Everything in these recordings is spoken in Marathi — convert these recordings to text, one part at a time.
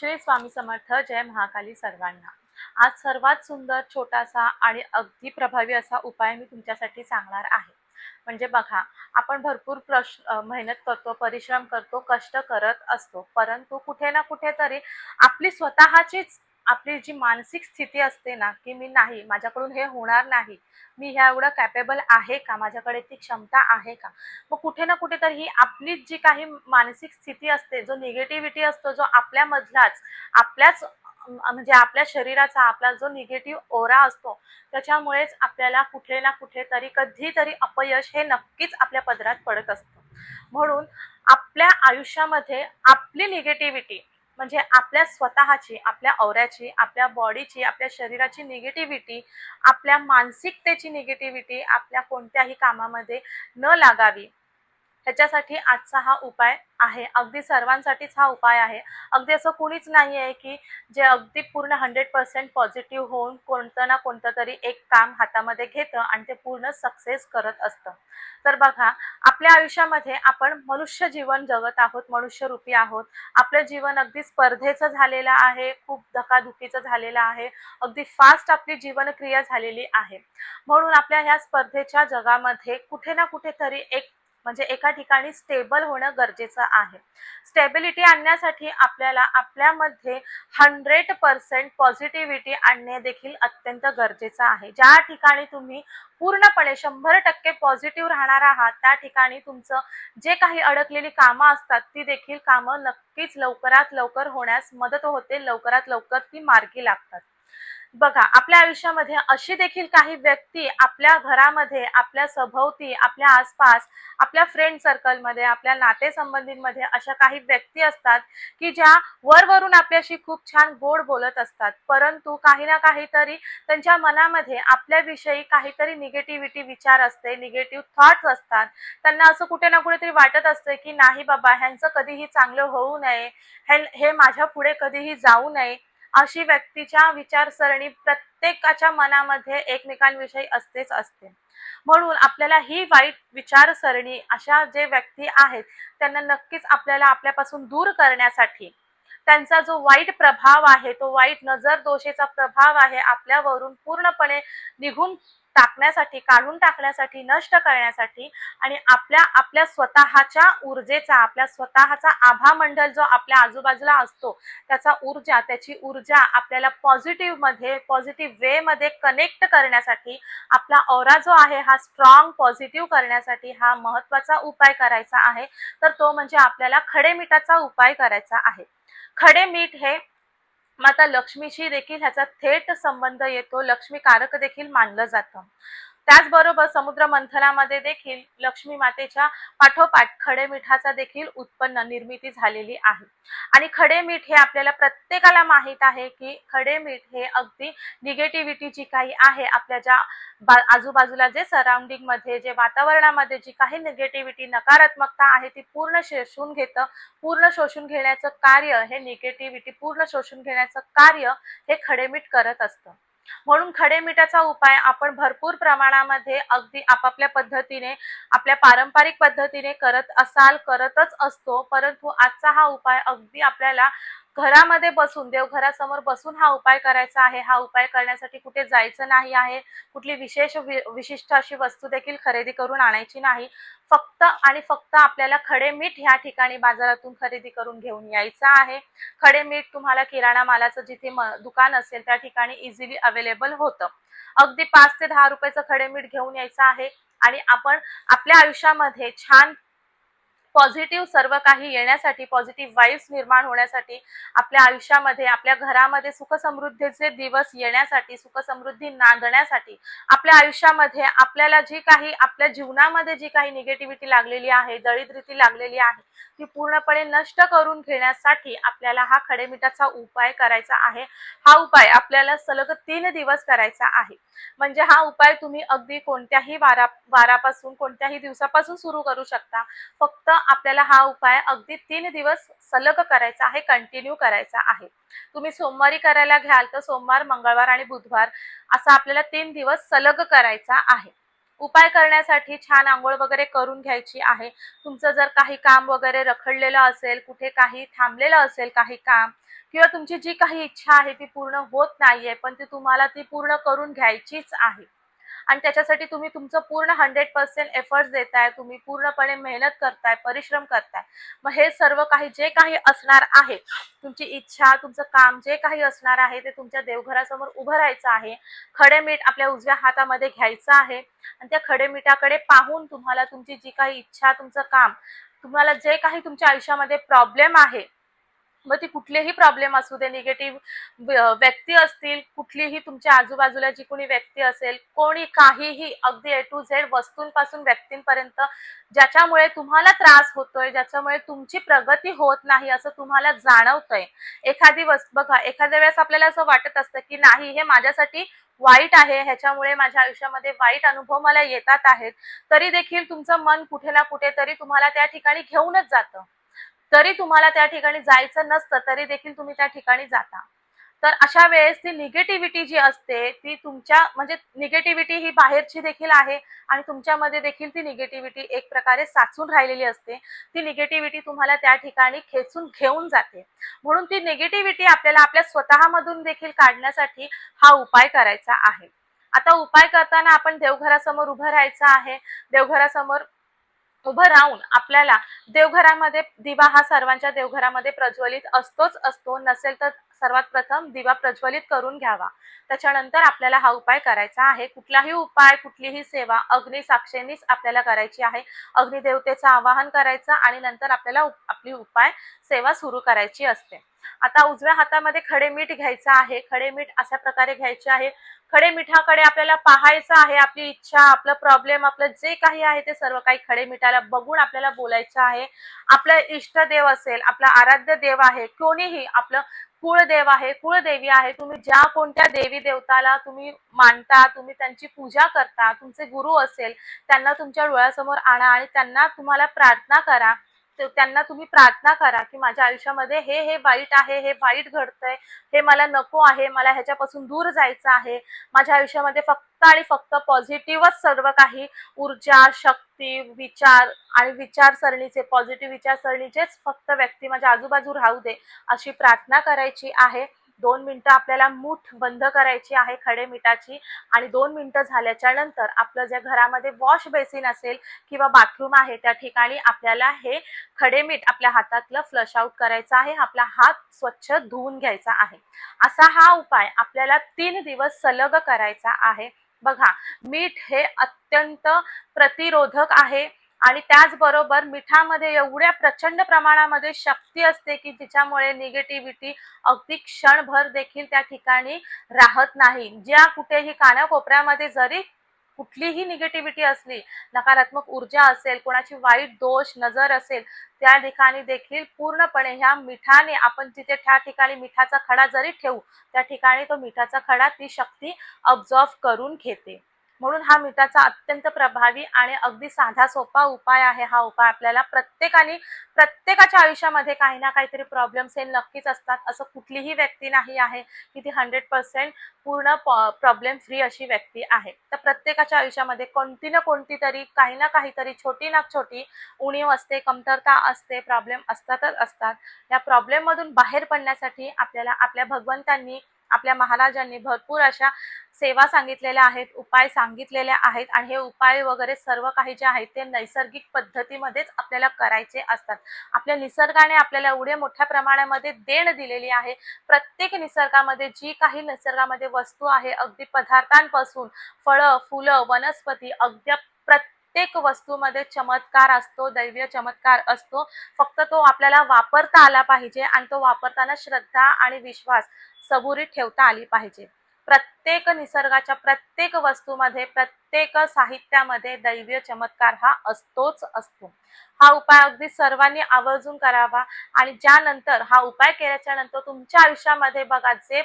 श्री स्वामी समर्थ जय महाकाली सर्वांना. आज सर्वात सुंदर छोटासा आणि अगदी प्रभावी असा उपाय मी तुमच्यासाठी सांगणार आहे. म्हणजे बघा आपण भरपूर प्रश मेहनत करतो परिश्रम करतो कष्ट करत असतो परंतु कुठे ना कुठेतरी आपली स्वतःचीच आपली जी मानसिक स्थिती असते ना की मी नाही माझ्याकडून हे होणार नाही मी ह्या एवढं कॅपेबल आहे का माझ्याकडे ती क्षमता आहे का? मग कुठे ना कुठेतरी ही आपलीच जी काही मानसिक स्थिती असते जो निगेटिव्हिटी असतो जो आपल्यामधलाच आपल्याच म्हणजे आपल्या शरीराचा आपला जो निगेटिव्ह ओरा असतो त्याच्यामुळेच आपल्याला कुठे ना कुठेतरी कधीतरी अपयश हे नक्कीच आपल्या पदरात पडत असतं. म्हणून आपल्या आयुष्यामध्ये आपली निगेटिव्हिटी म्हणजे आपल्या स्वतःची आपल्या औऱ्याची आपल्या बॉडीची आपल्या शरीराची निगेटिव्हिटी आपल्या मानसिकतेची निगेटिव्हिटी आपल्या कोणत्याही कामामध्ये न लागावी. ह्याच्यासाठी आजचा हा उपाय आहे. अगदी सर्वांसाठीच हा उपाय आहे. अगदी असं कुणीच नाही आहे की जे अगदी पूर्ण हंड्रेड पर्सेंट पॉझिटिव्ह होऊन कोणतं ना कोणतं तरी एक काम हातामध्ये घेतं आणि ते पूर्ण सक्सेस करत असतं. तर बघा आपल्या आयुष्यामध्ये आपण मनुष्य जीवन जगत आहोत मनुष्यरूपी आहोत. आपलं जीवन अगदी स्पर्धेचं झालेलं आहे खूप धकाधुकीचं झालेलं आहे. अगदी फास्ट आपली जीवनक्रिया झालेली आहे. म्हणून आपल्या ह्या स्पर्धेच्या जगामध्ये कुठे ना कुठेतरी एक म्हणजे एका ठिकाणी स्टेबल होणं गरजेचं आहे. स्टेबिलिटी आणण्यासाठी आपल्याला आपल्यामध्ये हंड्रेड पर्सेंट पॉझिटिव्हिटी आणणे देखील अत्यंत गरजेचं आहे. ज्या ठिकाणी तुम्ही पूर्णपणे शंभर टक्के पॉझिटिव्ह राहणार आहात त्या ठिकाणी तुमचं जे काही अडकलेली कामं असतात ती देखील कामं नक्कीच लवकरात लवकर होण्यास मदत होते लवकरात लवकर ती मार्गी लागतात. बघा आपल्या आयुष्यामध्ये अशी देखील काही व्यक्ती आपल्या घरामध्ये आपल्या सभोवती आपल्या आसपास आपल्या फ्रेंड सर्कलमध्ये आपल्या नातेसंबंधींमध्ये अशा काही व्यक्ती असतात की ज्या वरवरून आपल्याशी खूप छान गोड बोलत असतात. परंतु काही ना काहीतरी त्यांच्या मनामध्ये आपल्याविषयी काहीतरी निगेटिव्हिटी विचार असते निगेटिव्ह थॉट्स असतात. त्यांना असं कुठे ना कुठेतरी वाटत असते की नाही बाबा ह्यांचं कधीही चांगलं होऊ नये हे हे माझ्या पुढे कधीही जाऊ नये. अशी व्यक्तीच्या विचारसरणी प्रत्येकाच्या मनामध्ये एकमेकांविषयी असतेच असते. म्हणून आपल्याला ही वाईट विचारसरणी अशा जे व्यक्ती आहेत त्यांना नक्कीच आपल्याला आपल्यापासून दूर करण्यासाठी त्यांचा जो वाईट प्रभाव आहे तो वाईट नजर दोषेचा प्रभाव आहे आपल्यावरून पूर्णपणे निघून टाकण्यासाठी काढून टाकण्यासाठी नष्ट करण्यासाठी आणि आपल्या आपल्या स्वतःच्या ऊर्जेचा आपल्या स्वतःचा आभामंडल जो आपल्या आजूबाजूला असतो त्याचा ऊर्जा त्याची ऊर्जा आपल्याला पॉझिटिव्हमध्ये पॉझिटिव्ह वे मध्ये कनेक्ट करण्यासाठी आपला औरा जो आहे हा स्ट्रॉंग पॉझिटिव्ह करण्यासाठी हा महत्त्वाचा उपाय करायचा आहे. तर तो म्हणजे आपल्याला खडे मिठाचा उपाय करायचा आहे. खडे मीठ हे माता लक्ष्मीशी देखील ह्याचा थेट संबंध येतो. लक्ष्मी कारक देखील मानलं जातं. त्याचबरोबर समुद्र मंथनामध्ये देखील लक्ष्मी मातेच्या पाठोपाठ खडे मिठाचा देखील उत्पन्न निर्मिती झालेली आहे. आणि खडे मीठ हे आपल्याला प्रत्येकाला माहीत आहे की खडे मीठ हे अगदी निगेटिव्हिटी जी काही आहे आपल्या ज्या आजूबाजूला जे सराउंडिंगमध्ये जे वातावरणामध्ये जी काही निगेटिव्हिटी नकारात्मकता आहे ती पूर्ण शोषून घेतं पूर्ण शोषून घेण्याचं कार्य हे निगेटिव्हिटी पूर्ण शोषून घेण्याचं कार्य हे खडे मीठ करत असतं. म्हणून खडे मिठाचा उपाय आपण भरपूर प्रमाणामध्ये अगदी आपापल्या पद्धतीने आपल्या पारंपरिक पद्धतीने करत असाल करतच असतो. परंतु आजचा हा उपाय अगदी आपल्याला घरामध्ये बसून देवघरासमोर बसून हा उपाय करायचा आहे. हा उपाय करण्यासाठी कुठे जायचं नाही आहे. कुठली विशेष वि- विशिष्ट अशी वस्तू देखील खरेदी करून आणायची नाही. फक्त आणि फक्त आपल्याला खडे मीठ ह्या ठिकाणी बाजारातून खरेदी करून घेऊन यायचं आहे. खडे मीठ तुम्हाला किराणा मालाचं जिथे दुकान असेल त्या ठिकाणी इझिली अवेलेबल होतं. अगदी पाच ते दहा रुपयाचं खडे मीठ घेऊन यायचं आहे. आणि आपण आपल्या आयुष्यामध्ये छान पॉझिटिव्ह सर्व काही येण्यासाठी पॉझिटिव्ह वाईब्स निर्माण होण्यासाठी आपल्या आयुष्यामध्ये आपल्या घरामध्ये सुखसमृद्धीचे दिवस येण्यासाठी सुखसमृद्धी नांदण्यासाठी आपल्या आयुष्यामध्ये आपल्याला जी काही आपल्या जीवनामध्ये जी काही निगेटिव्हिटी लागलेली आहे दळिद्रिती लागलेली आहे ती पूर्णपणे नष्ट करून घेण्यासाठी आपल्याला हा खडेमिठाचा उपाय करायचा आहे. हा उपाय आपल्याला सलग तीन दिवस करायचा आहे. म्हणजे हा उपाय तुम्ही अगदी कोणत्याही वारा वारापासून कोणत्याही दिवसापासून सुरू करू शकता. फक्त आपल्याला हा उपाय अगदी तीन दिवस सलग करायचा आहे कंटिन्यू करायचा आहे. तुम्ही सोमवारी करायला घ्याल तर सोमवार मंगळवार आणि बुधवार असा आपल्याला तीन दिवस सलग करायचा आहे. उपाय करण्यासाठी छान आंघोळ वगैरे करून घ्यायची आहे. तुमचं जर काही काम वगैरे रखडलेलं असेल कुठे काही थांबलेलं असेल काही काम किंवा तुमची जी काही इच्छा आहे ती पूर्ण होत नाहीये पण ती तुम्हाला ती पूर्ण करून घ्यायचीच आहे. आणि त्याच्यासाठी तुम्ही तुमचं पूर्ण हंड्रेड पर्सेंट एफर्ट्स देताय तुम्ही पूर्णपणे मेहनत करताय परिश्रम करताय. मग हे सर्व काही जे काही असणार आहे तुमची इच्छा तुमचं काम जे काही असणार आहे ते तुमच्या देवघरासमोर उभं राहायचं आहे. खडे मीठ आपल्या उजव्या हातामध्ये घ्यायचं आहे आणि त्या खडे मिठाकडे पाहून तुम्हाला तुमची जी काही इच्छा तुमचं काम तुम्हाला जे काही तुमच्या आयुष्यामध्ये प्रॉब्लेम आहे मग ती कुठलेही प्रॉब्लेम असू दे निगेटिव्ह व्यक्ती असतील कुठलीही तुमच्या आजूबाजूला जी कोणी व्यक्ती असेल कोणी काहीही अगदी ए टू झेड वस्तूंपासून व्यक्तींपर्यंत ज्याच्यामुळे तुम्हाला त्रास होतोय ज्याच्यामुळे तुमची प्रगती होत नाही असं तुम्हाला जाणवतंय. एखादी वस्तू बघा एखाद्या वेळेस आपल्याला असं वाटत असतं की नाही हे माझ्यासाठी वाईट आहे ह्याच्यामुळे माझ्या आयुष्यामध्ये वाईट अनुभव मला येतात आहेत तरी देखील तुमचं मन कुठे ना कुठे तरी तुम्हाला त्या ठिकाणी घेऊनच जातं. तरी तुम्हाला त्या ठिकाणी जायचं नसतं तरी देखील तुम्ही त्या ठिकाणी जाता. तर अशा वेळेस ती निगेटिव्हिटी जी असते ती तुमच्या म्हणजे निगेटिव्हिटी ही बाहेरची देखील आहे आणि तुमच्यामध्ये देखील ती निगेटिव्हिटी एक प्रकारे साचून राहिलेली असते. ती निगेटिव्हिटी तुम्हाला त्या ठिकाणी खेचून घेऊन जाते. म्हणून ती निगेटिव्हिटी आपल्याला आपल्या स्वतःमधून देखील काढण्यासाठी हा उपाय करायचा आहे. आता उपाय करताना आपण देवघरासमोर उभं राहायचं आहे. देवघरासमोर उभं राहून आपल्याला देवघरामध्ये दिवा हा सर्वांच्या देवघरामध्ये प्रज्वलित असतोच असतो. नसेल तर सर्वात प्रथम दिवा प्रज्वलित करून घ्यावा. त्याच्यानंतर आपल्याला हा उपाय करायचा आहे. कुठलाही उपाय कुठलीही सेवा अग्निसाक्षेनीच आपल्याला करायची आहे. अग्निदेवतेचं आवाहन करायचं आणि नंतर आपल्याला आपली उपाय सेवा सुरू करायची असते. आता उजव्या हातामध्ये खडे मीठ घ्यायचं आहे. खडे मीठ अशा प्रकारे घ्यायचे आहे. खडे मिठाकडे आपल्याला पाहायचं आहे. आपली इच्छा आपलं प्रॉब्लेम आपलं जे काही आहे ते सर्व काही खडे मिठाला बघून आपल्याला बोलायचं आहे. आपला इष्टदेव असेल आपला आराध्य देव आहे कोणीही आपलं कुळदेव आहे कुळदेवी आहे. तुम्ही ज्या कोणत्या देवी देवताला तुम्ही मानता तुम्ही त्यांची पूजा करता तुमचे गुरु असेल त्यांना तुमच्या डोळ्यासमोर आणा आणि त्यांना तुम्हाला प्रार्थना करा. त्यांना तुम्ही प्रार्थना करा की माझ्या आयुष्यामध्ये हे हे वाईट आहे हे वाईट घडतंय हे मला नको आहे मला ह्याच्यापासून दूर जायचं आहे. माझ्या आयुष्यामध्ये फक्त आणि फक्त पॉझिटिव्हच सर्व काही ऊर्जा शक्ती विचार आणि विचारसरणीचे पॉझिटिव्ह विचारसरणीचेच फक्त व्यक्ती माझ्या आजूबाजू राहू दे अशी प्रार्थना करायची आहे. दोन मिनटं आपल्याला मूठ बंद करायची आहे खडे मिठाची आणि दोन मिनटं झाल्याच्यानंतर आपलं ज्या घरामध्ये वॉश बेसिन असेल किंवा बाथरूम आहे त्या ठिकाणी आपल्याला हे खडे मीठ आपल्या हातातलं फ्लश आउट करायचं आहे. आपला हात स्वच्छ धुवून घ्यायचा आहे. असा हा उपाय आपल्याला तीन दिवस सलग करायचा आहे. बघा मीठ हे अत्यंत प्रतिरोधक आहे आणि त्याचबरोबर मिठामध्ये एवढ्या प्रचंड प्रमाणामध्ये शक्ती असते की जिच्यामुळे निगेटिव्हिटी अगदी क्षणभर देखील त्या ठिकाणी राहत नाही. ज्या कुठेही कानाकोपऱ्यामध्ये जरी कुठलीही निगेटिव्हिटी असली नकारात्मक ऊर्जा असेल कोणाची वाईट दोष नजर असेल त्या ठिकाणी देखील पूर्णपणे ह्या मिठाने आपण तिथे त्या ठिकाणी मिठाचा खडा जरी ठेवू त्या ठिकाणी तो मिठाचा खडा ती शक्ती ऑब्झॉर्व करून घेते. म्हणून हा मिठाचा अत्यंत प्रभावी आणि अगदी साधा सोपा उपाय आहे. हा उपाय आपल्याला प्रत्येकाने प्रत्येकाच्या आयुष्यामध्ये काही ना काहीतरी प्रॉब्लेम्स हे नक्कीच असतात. असं कुठलीही व्यक्ती नाही आहे की ती हंड्रेड पर्सेंट पूर्ण प्रॉब्लेम फ्री अशी व्यक्ती आहे. तर प्रत्येकाच्या आयुष्यामध्ये कोणती ना कोणती तरी काही ना काहीतरी छोटी ना छोटी उणीव असते कमतरता असते प्रॉब्लेम असतातच असतात. या प्रॉब्लेममधून बाहेर पडण्यासाठी आपल्याला आपल्या भगवंतांनी आपल्या महाराजांनी भरपूर अशा सेवा सांगितलेल्या आहेत उपाय सांगितलेल्या आहेत आणि हे उपाय वगैरे सर्व काही जे आहेत ते नैसर्गिक पद्धतीमध्येच आपल्याला करायचे असतात. आपल्या निसर्गाने आपल्याला एवढे मोठ्या प्रमाणामध्ये देण दिलेली आहे. प्रत्येक निसर्गामध्ये जी काही निसर्गामध्ये वस्तू आहे अगदी पदार्थांपासून फळं फुलं वनस्पती अगदी प्रत्येक प्रत्येक वस्तूमध्ये चमत्कार असतो दैवीय चमत्कार असतो. फक्त तो आपल्याला वापरता आला पाहिजे आणि तो वापरताना श्रद्धा आणि विश्वास सबुरीत ठेवता आली पाहिजे. प्रत्येक निसर्गाच्या प्रत्येक वस्तूमध्ये प्रत्येक साहित्यामध्ये दैवीय चमत्कार हा असतोच असतो. हा उपाय अगदी सर्वांनी आवर्जून करावा आणि ज्यानंतर हा उपाय केल्याच्यानंतर तुमच्या आयुष्यामध्ये बघा जे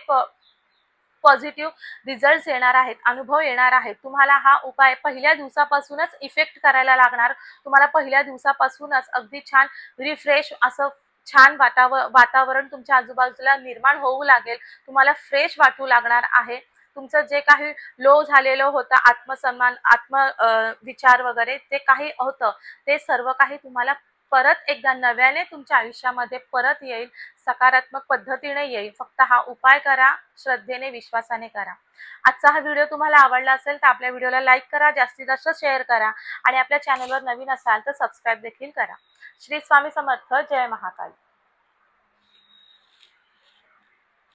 पॉझिटिव्ह रिझल्ट येणार आहेत अनुभव येणार आहेत. तुम्हाला हा उपाय पहिल्या दिवसापासूनच इफेक्ट करायला लागणार. तुम्हाला पहिल्या दिवसापासूनच अगदी छान रिफ्रेश असं छान वातावर वातावरण तुमच्या आजूबाजूला निर्माण होऊ लागेल. तुम्हाला फ्रेश वाटू लागणार आहे. तुमचं जे काही लो झालेलं होतं आत्मसन्मान आत्म विचार वगैरे ते काही होतं ते सर्व काही तुम्हाला परत एकदा नव्याने तुमच्या आयुष्यामध्ये परत येईल सकारात्मक पद्धतीने येईल. फक्त हा उपाय करा श्रद्धेने विश्वासाने करा. आजचा हा व्हिडिओ तुम्हाला आवडला असेल तर आपल्या व्हिडिओला लाईक करा जास्तीत जास्त शेअर करा आणि आपल्या चॅनलवर नवीन असाल तर सबस्क्राईब देखील करा. श्री स्वामी समर्थ जय महाकाल.